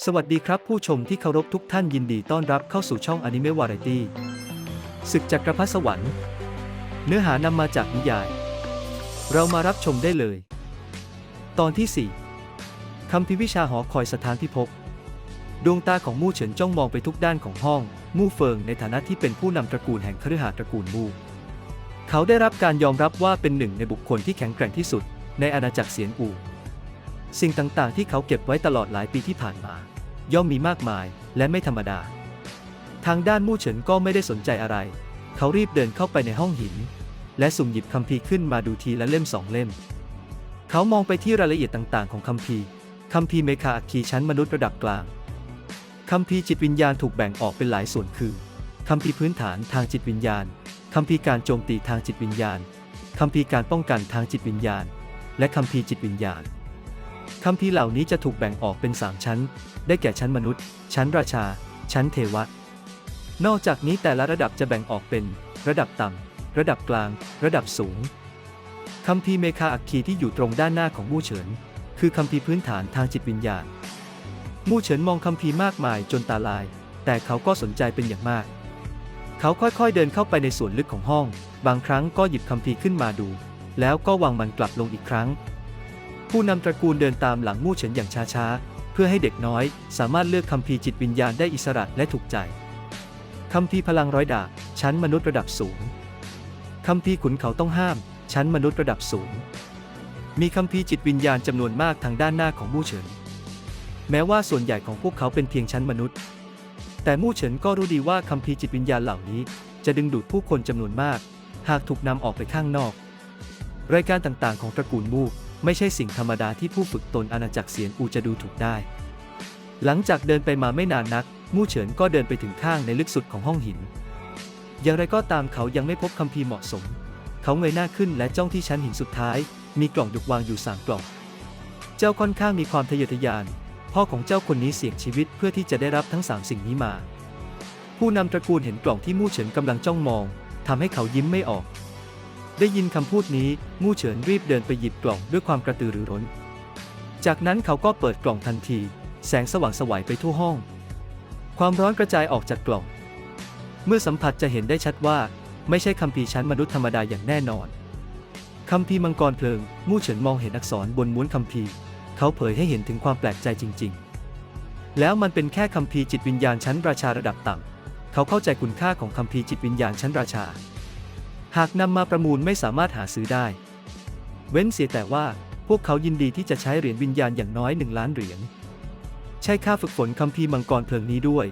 สวัสดีครับผู้ชมที่เคารพทุกท่านยินดีต้อนรับเข้าสู่ช่องอนิเมะวาไรตี้ศึกจักรพรรดิสวรรค์ เนื้อหานำมาจากนิยาย เรามารับชมได้เลย ตอนที่ 4คำพิวิชาหอคอยสถานพิภพดวงตาของมู่เฉินจ้องมองไปทุกด้านของห้อง มู่เฟิงในฐานะที่เป็นผู้นำตระกูลแห่งคฤหาสน์ตระกูลมู่เขาได้รับการยอมรับว่าเป็นหนึ่งในบุคคลที่แข็งแกร่งที่สุด ในอาณาจักรเสียนอู สิ่งต่างๆ ที่เขาเก็บไว้ตลอดหลายปีที่ผ่านมา ย่อมมีมากมายและไม่ธรรมดา ทางด้านมู่เฉินก็ไม่ได้สนใจอะไร เขารีบเดินเข้าไปในห้องหิน และสุ่มหยิบคัมภีร์ขึ้นมาดูทีละเล่มสองเล่ม เขามองไปที่รายละเอียดต่างๆ ของคัมภีร์คัมภีร์เมคาอัคคีชั้นมนุษย์ระดับกลางคัมภีร์จิตวิญญาณถูกแบ่งออกเป็นหลายส่วนคือคัมภีร์พื้นฐานทางจิตวิญญาณคัมภีร์การโจมตีทางจิตวิญญาณคัมภีร์การป้องกันทางจิตวิญญาณ และคัมภีร์จิตวิญญาณ คัมภีเหล่านี้จะถูกแบ่งออกเป็น3ชั้น ได้แก่ชั้นมนุษย์ ชั้นราชา ชั้นเทวะ นอกจากนี้แต่ละระดับจะแบ่งออกเป็น ระดับต่ำ ระดับกลาง ระดับสูงคัมภีเมคาอัคคีที่อยู่ตรงด้านหน้าของมู่เฉิน คือคัมภีพื้นฐานทางจิตวิญญาณ มู่เฉินมองคัมภีมากมายจนตาลาย แต่เขาก็สนใจเป็นอย่างมาก เขาค่อยๆเดินเข้าไปในส่วนลึกของห้อง บางครั้งก็หยิบคัมภีขึ้นมาดู แล้วก็วางมันกลับลงอีกครั้ง ผู้นำตระกูลเดินตามหลังมู่เฉินอย่างช้าๆ เพื่อให้เด็กน้อย สามารถเลือกคัมภีจิตวิญญาณได้อิสระและถูกใจคัมภีพลังร้อยดาบชั้นมนุษย์ระดับสูงคัมภีขุนเขาต้องห้าม ชั้นมนุษย์ระดับสูง มีคัมภีจิตวิญญาณจำนวนมากทางด้านหน้าของมู่เฉิน แม้ว่าส่วนใหญ่ของพวกเขาเป็นเพียงชั้นมนุษย์ แต่มู่เฉินก็รู้ดีว่าคัมภีจิตวิญญาณเหล่านี้ จะดึงดูดผู้คนจำนวนมาก หากถูกนำออกไปข้างนอก รายการต่างๆ ของตระกูลมู่ ไม่ใช่สิ่งธรรมดาที่ผู้ฝึกตนอาณาจักรเสียนอูจะดูถูกได้ หลังจากเดินไปมาไม่นานนัก มู่เฉินก็เดินไปถึงข้างในลึกสุดของห้องหิน อย่างไรก็ตามเขายังไม่พบคัมภีร์เหมาะสม เขาเงยหน้าขึ้นและจ้องที่ชั้นหินสุดท้าย มีกล่องดุกวางอยู่สามกล่อง เจ้าค่อนข้างมีความทะเยอทะยาน พ่อของเจ้าคนนี้เสี่ยงชีวิตเพื่อที่จะได้รับทั้งสามสิ่งนี้มา ผู้นำตระกูลเห็นกล่องที่มู่เฉินกำลังจ้องมองทำให้เขายิ้มไม่ออก ได้ยินคำพูดนี้มู่เฉินรีบเดินไปหยิบกล่องด้วยความกระตือรือร้น จากนั้นเขาก็เปิดกล่องทันที แสงสว่างสวัยไปทั่วห้อง ความร้อนกระจายออกจากกล่อง เมื่อสัมผัสจะเห็นได้ชัดว่า ไม่ใช่คัมภีร์ชั้นมนุษย์ธรรมดาอย่างแน่นอนคัมภีร์มังกรเพลิง มู่เฉินมองเห็นอักษรบนม้วนคัมภีร์ เขาเผยให้เห็นถึงความแปลกใจจริง ๆ แล้วมันเป็นแค่คัมภีร์จิตวิญญาณชั้นราชาระดับต่ำเขาเข้าใจคุณค่าของคัมภีร์จิตวิญญาณชั้นราชา หากนำมาประมูลไม่สามารถหาซื้อได้ เว้นเสียแต่ว่าพวกเขายินดีที่จะใช้เหรียญวิญญาณอย่างน้อยหนึ่งล้านเหรียญ ใช่ค่าฝึกฝนคัมภีร์มังกรเพลิงนี้ด้วย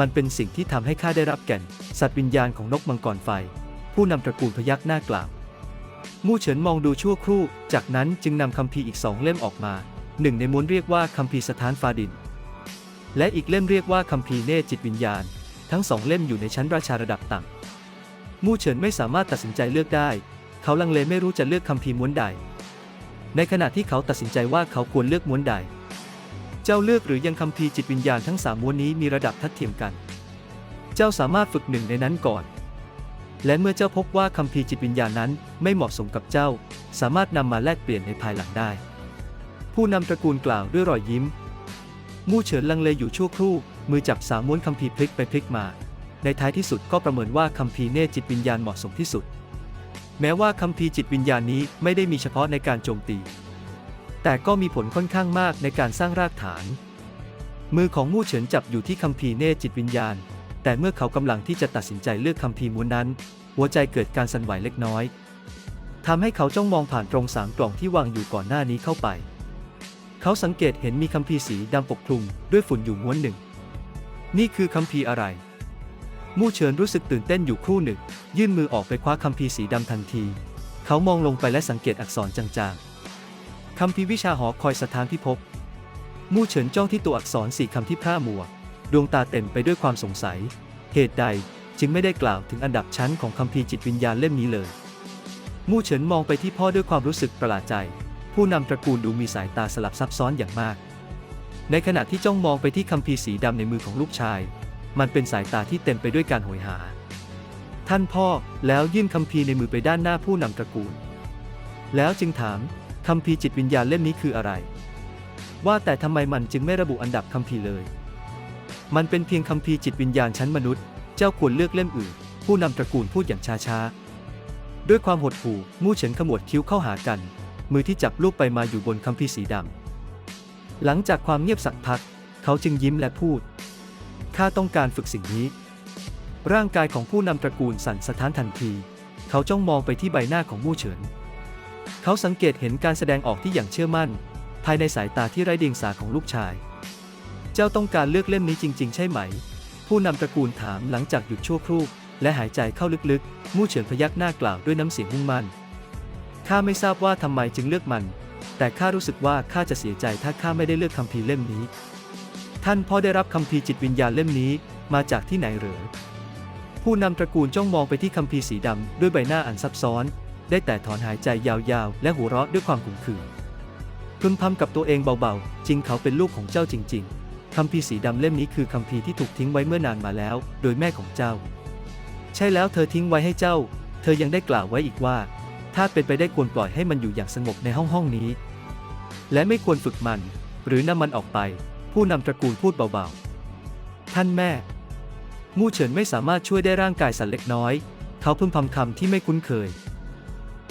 มันเป็นสิ่งที่ทำให้ข้าได้รับแก่น สัตว์วิญญาณของนกมังกรไฟ ผู้นำตระกูลพยักหน้ากล่าวมู่เฉินมองดูชั่วครู่ จากนั้นจึงนำคัมภีร์อีกสองเล่มออกมาหนึ่งในม้วนเรียกว่าคัมภีร์สถานฟ้าดิน และอีกเล่มเรียกว่าคัมภีร์เนจิตวิญญาณ ทั้งสองเล่มอยู่ในชั้นราชาระดับต่ำ มู่เฉินไม่สามารถตัดสินใจเลือกได้ เขาลังเลไม่รู้จะเลือกคัมภีม้วนใด ในขณะที่เขาตัดสินใจว่าเขาควรเลือกม้วนใด เจ้าเลือกหรือยังคัมภีจิตวิญญาณทั้งสามม้วนนี้มีระดับทัดเทียมกัน เจ้าสามารถฝึกหนึ่งในนั้นก่อน และเมื่อเจ้าพบว่าคัมภีจิตวิญญาณนั้นไม่เหมาะสมกับเจ้า สามารถนำมาแลกเปลี่ยนในภายหลังได้ ผู้นำตระกูลกล่าวด้วยรอยยิ้ม มู่เฉินลังเลอยู่ชั่วครู่ มือจับสามม้วนคัมภีพลิกไปพลิกมา ในท้ายที่สุดก็ประเมินว่าคัมภีร์เนจิตวิญญาณเหมาะสมที่สุด แม้ว่าคัมภีร์จิตวิญญาณนี้ไม่ได้มีเฉพาะในการโจมตี แต่ก็มีผลค่อนข้างมากในการสร้างรากฐาน มือของมู่เฉินจับอยู่ที่คัมภีร์เนจิตวิญญาณ แต่เมื่อเขากำลังที่จะตัดสินใจเลือกคัมภีร์ม้วนนั้น หัวใจเกิดการสั่นไหวเล็กน้อยทำให้เขาจ้องมองผ่านตรงสามกล่องที่วางอยู่ก่อนหน้านี้เข้าไป เขาสังเกตเห็นมีคัมภีร์สีดำปกคลุมด้วยฝุ่นอยู่ม้วนหนึ่ง นี่คือคัมภีร์อะไร มู่เฉินรู้สึกตื่นเต้นอยู่ครู่หนึ่ง ยื่นมือออกไปคว้าคัมภีร์สีดำทันที เขามองลงไปและสังเกตอักษรจางๆคัมภีร์วิชาหอคอยสถานพิภพมู่เฉินจ้องที่ตัวอักษรสี่คำที่พร่ามัว ดวงตาเต็มไปด้วยความสงสัย เหตุใดจึงไม่ได้กล่าวถึงอันดับชั้นของคัมภีร์จิตวิญญาณเล่มนี้เลย มู่เฉินมองไปที่พ่อด้วยความรู้สึกประหลาดใจ ผู้นำตระกูลดูมีสายตาสลับซับซ้อนอย่างมาก ในขณะที่จ้องมองไปที่คัมภีร์สีดำในมือของลูกชาย มันเป็นสายตาที่เต็มไปด้วยการโหยหา ท่านพ่อแล้วยื่นคัมภีร์ในมือไปด้านหน้าผู้นำตระกูล แล้วจึงถามคัมภีร์จิตวิญญาณเล่มนี้คืออะไร ว่าแต่ทำไมมันจึงไม่ระบุอันดับคัมภีร์เลย มันเป็นเพียงคัมภีร์จิตวิญญาณชั้นมนุษย์ เจ้าควรเลือกเล่มอื่น ผู้นำตระกูลพูดอย่างช้าๆ ด้วยความหดหู่มู่เฉินขมวดคิ้วเข้าหากัน มือที่จับลูกไปมาอยู่บนคัมภีร์สีดำหลังจากความเงียบสักพัก เขาจึงยิ้มและพูด ข้าต้องการฝึกสิ่งนี้ ร่างกายของผู้นำตระกูลสั่นสะท้านทันที เขาจ้องมองไปที่ใบหน้าของมู่เฉิน เขาสังเกตเห็นการแสดงออกที่อย่างเชื่อมั่น ภายในสายตาที่ไร้เดียงสาของลูกชาย เจ้าต้องการเลือกเล่มนี้จริง ๆ ใช่ไหม ผู้นำตระกูลถามหลังจากหยุดชั่วครู่และหายใจเข้าลึกๆ มู่เฉินพยักหน้ากล่าวด้วยน้ำเสียงมุ่งมั่น ข้าไม่ทราบว่าทำไมจึงเลือกมัน แต่ข้ารู้สึกว่าข้าจะเสียใจถ้าข้าไม่ได้เลือกคัมภีเล่มนี้ ท่านพ่อได้รับคัมภีจิตวิญญาณเล่มนี้มาจากที่ไหนเหรอผู้นำตระกูลจ้องมองไปที่คัมภีสีดำด้วยใบหน้าอันซับซ้อน ได้แต่ถอนหายใจยาวๆ และหัวเราะด้วยความขมขื่นพึมพำกับตัวเองเบาๆ จริงเขาเป็นลูกของเจ้าจริง ๆคัมภีสีดำเล่มนี้คือคัมภีที่ถูกทิ้งไว้เมื่อนานมาแล้ว โดยแม่ของเจ้า ใช่แล้วเธอทิ้งไว้ให้เจ้า เธอยังได้กล่าวไว้อีกว่า ถ้าเป็นไปได้ควรปล่อยให้มันอยู่อย่างสงบในห้องห้องนี้ และไม่ควรฝึกมัน หรือนำมันออกไป ผู้นำตระกูลพูดเบาๆ ท่านแม่ มู่เฉินไม่สามารถช่วยได้ร่างกายสัตว์เล็กน้อย เขาพึมพำคำที่ไม่คุ้นเคย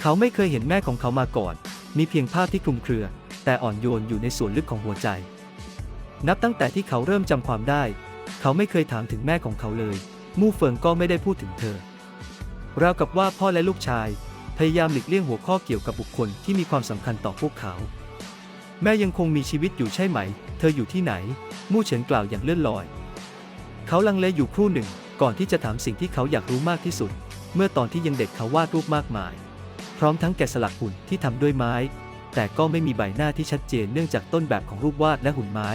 เขาไม่เคยเห็นแม่ของเขามาก่อน มีเพียงภาพที่คลุมเครือ แต่อ่อนโยนอยู่ในส่วนลึกของหัวใจ นับตั้งแต่ที่เขาเริ่มจำความได้ เขาไม่เคยถามถึงแม่ของเขาเลย มู่เฟิงก็ไม่ได้พูดถึงเธอราวกับว่าพ่อและลูกชาย พยายามหลีกเลี่ยงหัวข้อเกี่ยวกับบุคคลที่มีความสำคัญต่อพวกเขา แม่ยังคงมีชีวิตอยู่ใช่ไหม ธออยู่ที่ไหน มู่เฉินกล่าวอย่างเลื่อนลอย เขาลังเลอยู่ครู่หนึ่ง ก่อนที่จะถามสิ่งที่เขาอยากรู้มากที่สุด เมื่อตอนที่ยังเด็กเขาวาดรูปมากมาย พร้อมทั้งแกะสลักหุ่นที่ทำด้วยไม้ แต่ก็ไม่มีใบหน้าที่ชัดเจนเนื่องจากต้นแบบของรูปวาดและหุ่นไม้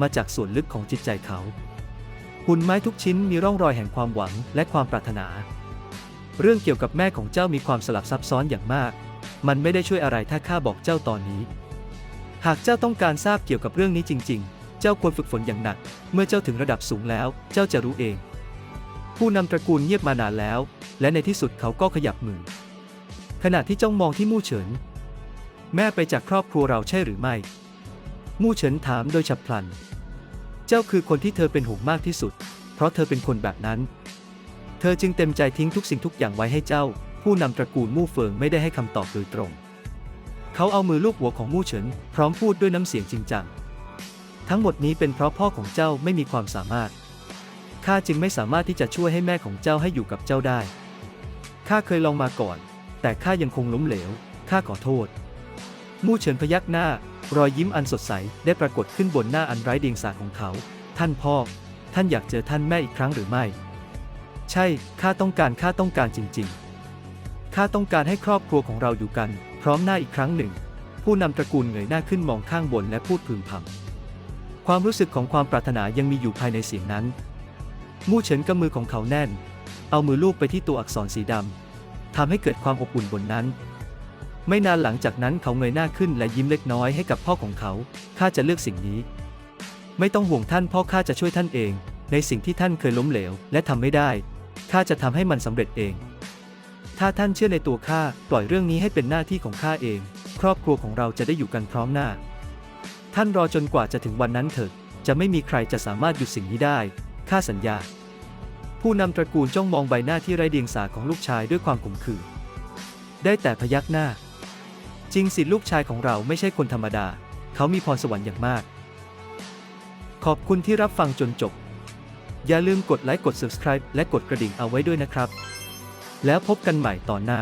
มาจากส่วนลึกของจิตใจเขา หุ่นไม้ทุกชิ้นมีร่องรอยแห่งความหวังและความปรารถนา เรื่องเกี่ยวกับแม่ของเจ้ามีความสลับซับซ้อนอย่างมาก มันไม่ได้ช่วยอะไรถ้าข้าบอกเจ้าตอนนี้ หากเจ้าต้องการทราบเกี่ยวกับเรื่องนี้จริง ๆ เจ้าควรฝึกฝนอย่างหนัก เมื่อเจ้าถึงระดับสูงแล้ว เจ้าจะรู้เอง ผู้นำตระกูลเงียบมานานแล้ว และในที่สุดเขาก็ขยับมือ ขณะที่จ้องมองที่มู่เฉิน แม่ไปจากครอบครัวเราใช่หรือไม่ มู่เฉินถามโดยฉับพลัน เจ้าคือคนที่เธอเป็นห่วงมากที่สุด เพราะเธอเป็นคนแบบนั้น เธอจึงเต็มใจทิ้งทุกสิ่งทุกอย่างไว้ให้เจ้า ผู้นำตระกูลมู่เฟิงไม่ได้ให้คำตอบโดยตรง เขาเอามือลูบหัวของมู่เฉิน พร้อมพูดด้วยน้ำเสียงจริงจัง ทั้งหมดนี้เป็นเพราะพ่อของเจ้าไม่มีความสามารถ ข้าจึงไม่สามารถที่จะช่วยให้แม่ของเจ้าให้อยู่กับเจ้าได้ ข้าเคยลองมาก่อน แต่ข้ายังคงล้มเหลว ข้าขอโทษ มู่เฉินพยักหน้า รอยยิ้มอันสดใสได้ปรากฏขึ้นบนหน้าอันไร้เดียงสาของเขา ท่านพ่อ ท่านอยากเจอท่านแม่อีกครั้งหรือไม่ ใช่ ข้าต้องการ ข้าต้องการจริง ๆ ข้าต้องการให้ครอบครัวของเราอยู่กัน พร้อมหน้าอีกครั้งหนึ่ง ผู้นำตระกูลเงยหน้าขึ้นมองข้างบนและพูดพึมพำความรู้สึกของความปรารถนายังมีอยู่ภายในเสียงนั้น มู่เฉินกำมือของเขาแน่น เอามือลูบไปที่ตัวอักษรสีดำทำให้เกิดความอบอุ่นบนนั้น ไม่นานหลังจากนั้นเขาเงยหน้าขึ้นและยิ้มเล็กน้อยให้กับพ่อของเขาข้าจะเลือกสิ่งนี้ ไม่ต้องห่วงท่านพ่อข้าจะช่วยท่านเอง ในสิ่งที่ท่านเคยล้มเหลว และทำไม่ได้ข้าจะทำให้มันสำเร็จเอง ถ้าท่านเชื่อในตัวข้าปล่อยเรื่องนี้ให้เป็นหน้าที่ของข้าเอง ครอบครัวของเราจะได้อยู่กันพร้อมหน้า ท่านรอจนกว่าจะถึงวันนั้นเถิดจะไม่มีใครจะสามารถหยุดสิ่งนี้ได้ข้าสัญญา ผู้นำตระกูลจ้องมองใบหน้าที่ไร้เดียงสาของลูกชายด้วยความขมขื่นได้แต่พยักหน้า จริงสิลูกชายของเราไม่ใช่คนธรรมดา เขามีพรสวรรค์อย่างมาก ขอบคุณที่รับฟังจนจบ อย่าลืมกดไลค์กด subscribe และกดกระดิ่งเอาไว้ด้วยนะครับ แล้วพบกันใหม่ตอนหน้า